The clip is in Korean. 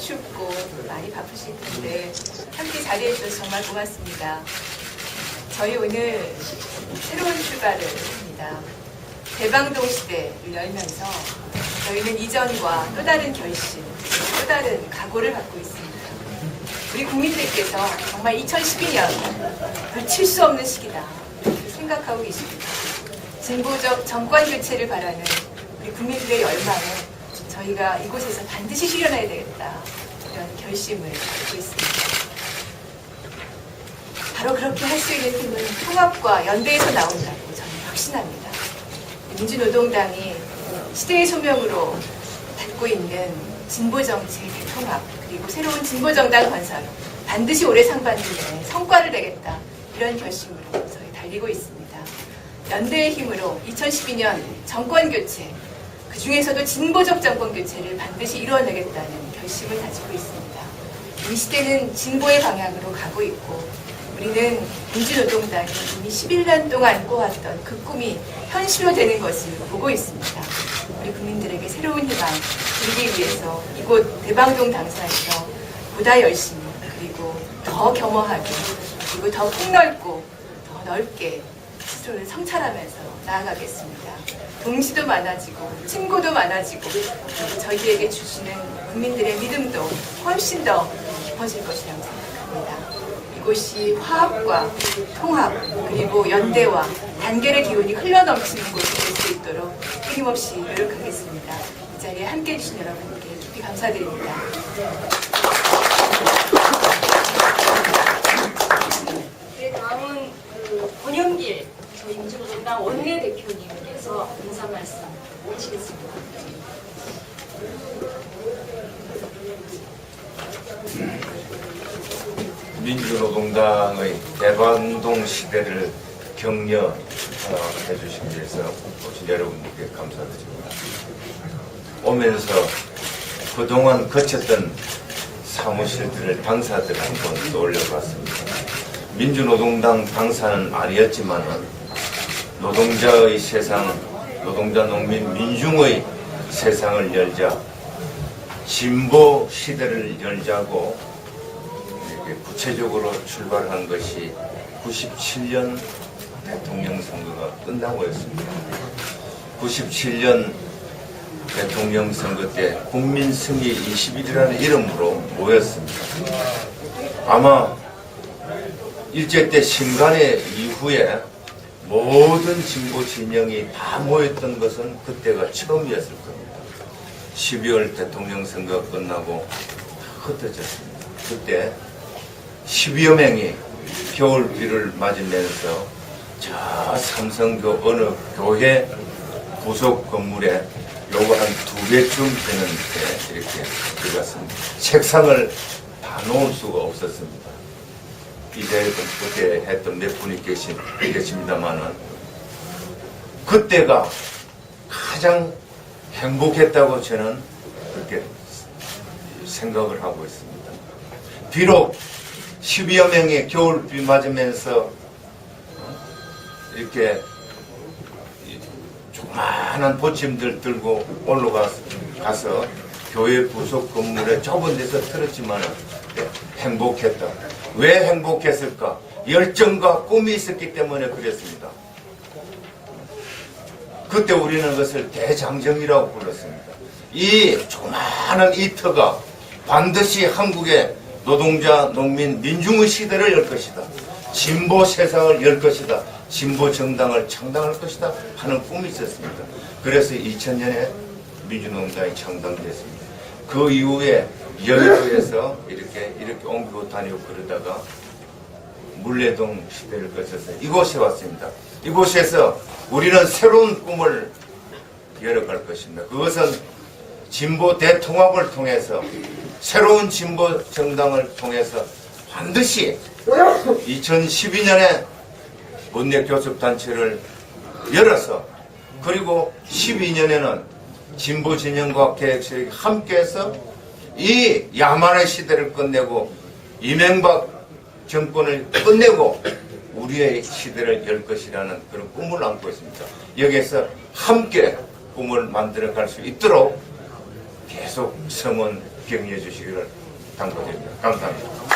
춥고 많이 바쁘실 텐데 함께 자리해 주셔서 정말 고맙습니다. 저희 오늘 새로운 출발을 합니다. 대방동 시대를 열면서 저희는 이전과 또 다른 결심, 또 다른 각오를 갖고 있습니다. 우리 국민들께서 정말 2012년 놓칠 수 없는 시기다 생각하고 계십니다. 진보적 정권 교체를 바라는 우리 국민들의 열망을 저희가 이곳에서 반드시 실현해야 되겠다 이런 결심을 갖고 있습니다. 바로 그렇게 할 수 있는 힘은 통합과 연대에서 나온다고 저는 확신합니다. 민주노동당이 시대의 소명으로 갖고 있는 진보정책의 통합 그리고 새로운 진보정당 건설 반드시 올해 상반기에 성과를 내겠다 이런 결심으로 저희 달리고 있습니다. 연대의 힘으로 2012년 정권 교체 그 중에서도 진보적 정권 교체를 반드시 이루어내겠다는 결심을 가지고 있습니다. 이 시대는 진보의 방향으로 가고 있고 우리는 민주노동당이 이미 11년 동안 꿔왔던 그 꿈이 현실로 되는 것을 보고 있습니다. 우리 국민들에게 새로운 희망 드리기 위해서 이곳 대방동 당사에서 보다 열심히 그리고 더 겸허하게 그리고 더 폭넓고 더 넓게 스스로를 성찰하면서 나아가겠습니다. 동지도 많아지고 친구도 많아지고 저희에게 주시는 국민들의 믿음도 훨씬 더 깊어질 것이라고 생각합니다. 이곳이 화합과 통합 그리고 연대와 단결의 기운이 흘러넘치는 곳이 될 수 있도록 끊임없이 노력하겠습니다. 이 자리에 함께해 주신 여러분께 깊이 감사드립니다. 네, 다음은 그 권영길 민주노동당 원내대표님께서 인사 말씀 하시겠습니다. 민주노동당의 대방동 시대를 격려해 주신 위해서 오신 여러분께 감사드립니다. 오면서 그동안 거쳤던 사무실들을 당사들을 한번 떠올려봤습니다. 민주노동당 당사는 아니었지만 노동자의 세상, 노동자 농민 민중의 세상을 열자 진보 시대를 열자고 구체적으로 출발한 것이 97년 대통령 선거가 끝나고였습니다. 97년 대통령 선거 때 국민 승리 21이라는 이름으로 모였습니다. 아마 일제 때 신간의 이후에 모든 진보 진영이 다 모였던 것은 그때가 처음이었을 겁니다. 12월 대통령 선거 끝나고 흩어졌습니다. 그때 10여 명이 겨울비를 맞으면서 저 삼성교 어느 교회 부속 건물에 요거 한 두 배쯤 되는 데 이렇게 들어갔습니다. 책상을 다 놓을 수가 없었습니다. 이제 그때 했던 몇 분이 계신, 계십니다만은 그때가 가장 행복했다고 저는 그렇게 생각을 하고 있습니다. 비록 10여 명이 겨울비 맞으면서 이렇게 조그마한 보침들 들고 올라가서 교회 부속 건물에 좁은 데서 틀었지만 행복했다. 왜 행복했을까? 열정과 꿈이 있었기 때문에 그랬습니다. 그때 우리는 그것을 대장정이라고 불렀습니다. 이 조그마한 이 터가 반드시 한국의 노동자, 농민, 민중의 시대를 열 것이다. 진보 세상을 열 것이다. 진보 정당을 창당할 것이다. 하는 꿈이 있었습니다. 그래서 2000년에 민주노동당이 창당됐습니다. 그 이후에 여의도에서 이렇게 이렇게 옮기고 다니고 그러다가 물레동 시대를 거쳐서 이곳에 왔습니다. 이곳에서 우리는 새로운 꿈을 열어갈 것입니다. 그것은 진보 대통합을 통해서 새로운 진보 정당을 통해서 반드시 2012년에 원내 교섭단체를 열어서 그리고 12년에는 진보 진영과 계획실이 함께해서 이 야만의 시대를 끝내고 이명박 정권을 끝내고 우리의 시대를 열 것이라는 그런 꿈을 안고 있습니다. 여기에서 함께 꿈을 만들어 갈 수 있도록 계속 성원 격려해 주시기를 당부드립니다. 감사합니다.